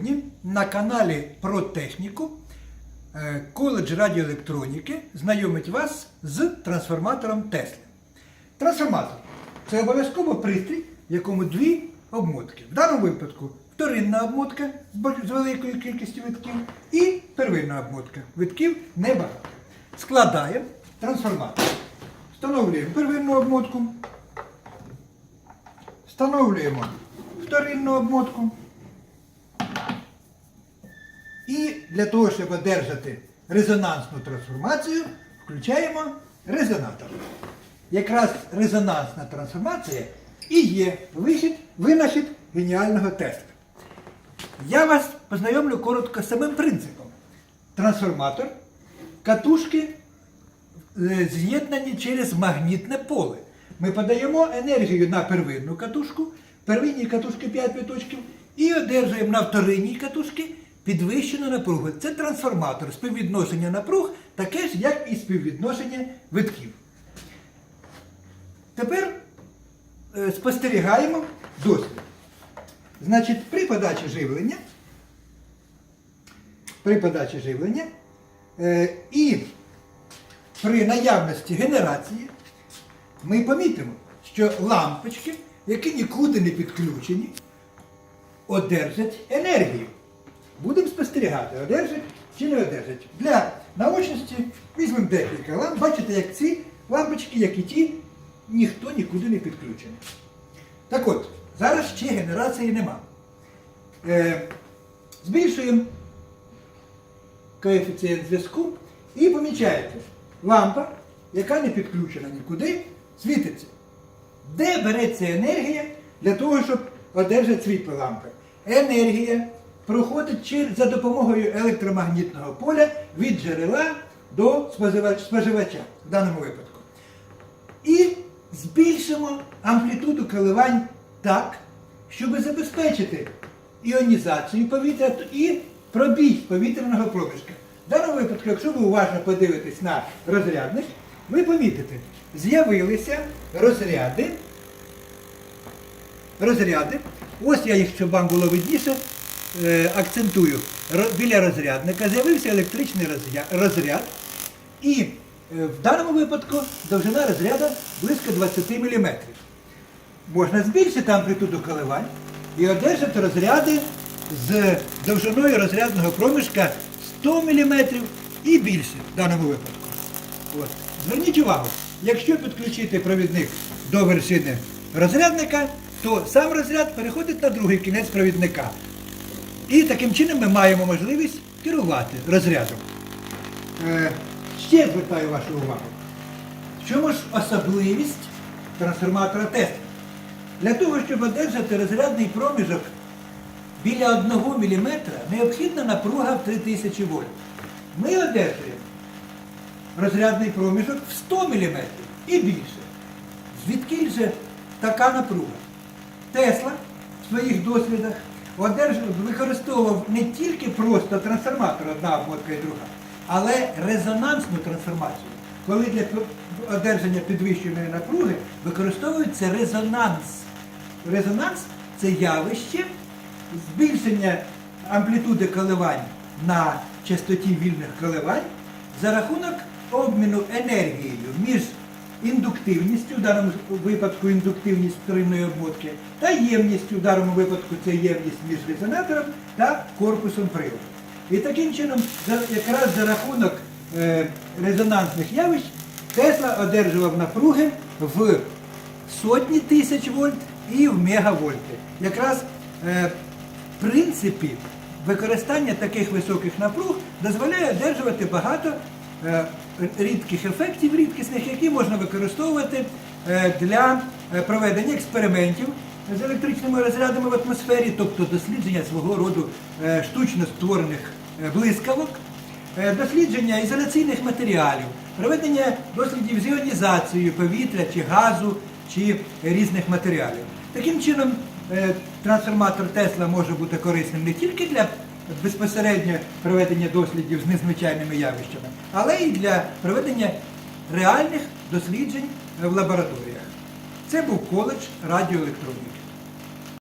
Сьогодні на каналі про техніку е, коледж радіоелектроніки знайомить вас з трансформатором Тесли. Трансформатор це обов'язково пристрій, в якому дві обмотки. В даному випадку вторинна обмотка з великою кількістю витків і первинна обмотка. Витків небагато. Складаємо трансформатор. Встановлюємо первинну обмотку. Встановлюємо вторинну обмотку. І для того, щоб одержати резонансну трансформацію, включаємо резонатор. Якраз резонансна трансформація і є вихід, винахід геніального теста. Я вас познайомлю коротко з самим принципом. Трансформатор, катушки е, з'єднані через магнітне поле. Ми подаємо енергію на первинну катушку, первинній катушки 5 виточків, і одержуємо на вторинній катушки підвищену напругу. Це трансформатор, співвідношення напруг, таке ж, як і співвідношення витків. Тепер е, спостерігаємо досвід. Значить, при подачі живлення, при подачі живлення е, і при наявності генерації ми помітимо, що лампочки, які нікуди не підключені, одержать енергію. Будемо спостерігати, одержать чи не одержать. Для наочності візьмемо декілька ламп. Бачите, як ці лампочки, як і ті, ніхто нікуди не підключений. Так от, зараз ще генерації нема. Е, збільшуємо коефіцієнт зв'язку і помічаєте, лампа, яка не підключена нікуди, світиться. Де береться енергія для того, щоб одержати світло лампи? Енергія проходить за допомогою електромагнітного поля від джерела до споживач- споживача в даному випадку. І збільшимо амплітуду коливань так, щоб забезпечити іонізацію повітря і пробій повітряного проміжка. В даному випадку, якщо ви уважно подивитесь на розрядник, ви помітите, з'явилися розряди. Розряди. Ось я їх, щоб вам було видніше, акцентую. Біля розрядника з'явився електричний розряд. І е, в даному випадку довжина розряду близько 20 мм. Можна збільшити амплітуду коливань і одержати розряди з довжиною розрядного проміжка 100 мм і більше в даному випадку. От. Зверніть увагу, якщо підключити провідник до вершини розрядника, то сам розряд переходить на другий кінець провідника. І таким чином ми маємо можливість керувати розрядом. Е, ще звертаю вашу увагу. В чому ж особливість трансформатора Тесла? Для того, щоб одержати розрядний проміжок біля 1 мм, необхідна напруга в 3000 вольт. Ми одержуємо розрядний проміжок в 100 мм і більше. Звідки же така напруга? Тесла в своїх дослідах використовував не тільки просто трансформатор, одна обмотка і друга, але резонансну трансформацію. Коли для одержання підвищеної напруги використовується резонанс. Резонанс це явище збільшення амплітуди коливань на частоті вільних коливань за рахунок обміну енергією між індуктивністю, в даному випадку індуктивність вторинної обмотки, та ємністю, в даному випадку це ємність між резонатором та корпусом приводу. І таким чином, якраз за рахунок е, резонансних явищ, Тесла одержував напруги в сотні тисяч вольт і в мегавольти. Якраз е, в принципі використання таких високих напруг дозволяє одержувати багато е, рідких ефектів, рідкісних, які можна використовувати е, для е, проведення експериментів з електричними розрядами в атмосфері, тобто дослідження свого роду е, штучно створених блискавок. Дослідження ізоляційних матеріалів, проведення дослідів з іонізацією повітря чи газу чи різних матеріалів. Таким чином, трансформатор Тесла може бути корисним не тільки для безпосередньо проведення дослідів з незвичайними явищами, але й для проведення реальних досліджень в лабораторіях. Це був коледж радіоелектроніки.